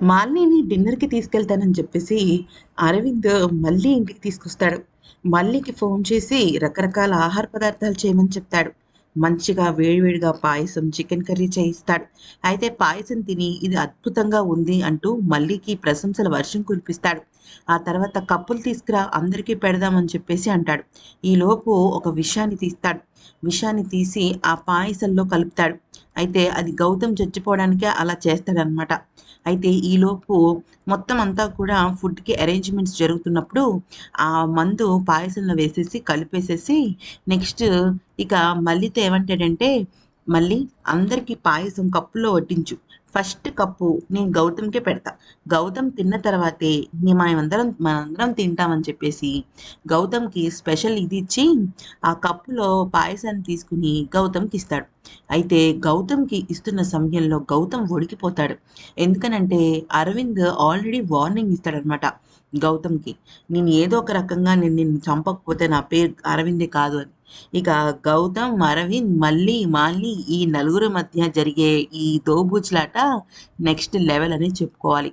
మాలినీని డిన్నర్‌కి తీసుకెళ్తానని చెప్పేసి అరవింద్ మళ్ళీ ఇంటికి తీసుకొస్తాడు. మల్లికి ఫోన్ చేసి రకరకాల ఆహార పదార్థాలు చేయమని చెప్తాడు. మంచిగా వేడివేడిగా పాయసం, చికెన్ కర్రీ చేయిస్తాడు. అయితే పాయసం తిని ఇది అద్భుతంగా ఉంది అంటూ మల్లికి ప్రశంసల వర్షం కురిపిస్తాడు. ఆ తర్వాత కప్పులు తీసుకురా అందరికీ పెడదామని చెప్పేసి అంటాడు. ఈలోపు ఒక విషాన్ని తీస్తాడు. విషాన్ని తీసి ఆ పాయసంలో కలుపుతాడు. అయితే అది గౌతమ్ చచ్చిపోవడానికే అలా చేస్తాడనమాట. అయితే ఈలోపు మొత్తం అంతా కూడా ఫుడ్‌కి అరేంజ్‌మెంట్స్ జరుగుతున్నప్పుడు ఆ మందు పాయసంలో వేసేసి కలిపేసేసి నెక్స్ట్ ఇక మల్లితో ఏమంటాడంటే, మళ్ళీ అందరికీ పాయసం కప్పులో వడ్డించు. ఫస్ట్ కప్పు నేను గౌతమ్‌కే పెడతా. గౌతమ్ తిన్న తర్వాతే నే మేమందరం మనందరం తింటామని చెప్పేసి గౌతమ్‌కి స్పెషల్ ఇది ఇచ్చి ఆ కప్పులో పాయసాన్ని తీసుకుని గౌతమ్కి ఇస్తాడు అయితే గౌతమ్‌కి ఇస్తున్న సమయంలో గౌతమ్ ఒడికిపోతాడు ఎందుకనంటే అరవింద్ ఆల్రెడీ వార్నింగ్ ఇస్తాడనమాట గౌతమ్‌కి. "నేను ఏదో ఒక రకంగా నేను నిన్ను చంపకపోతే నా పేరు అరవిందే కాదు" అని. ఇక గౌతమ్, అరవింద్, మల్లి, మాలి ఈ నలుగురి మధ్య జరిగే ఈ దోబూచులాట నెక్స్ట్ లెవెల్ అనే చెప్పుకోవాలి.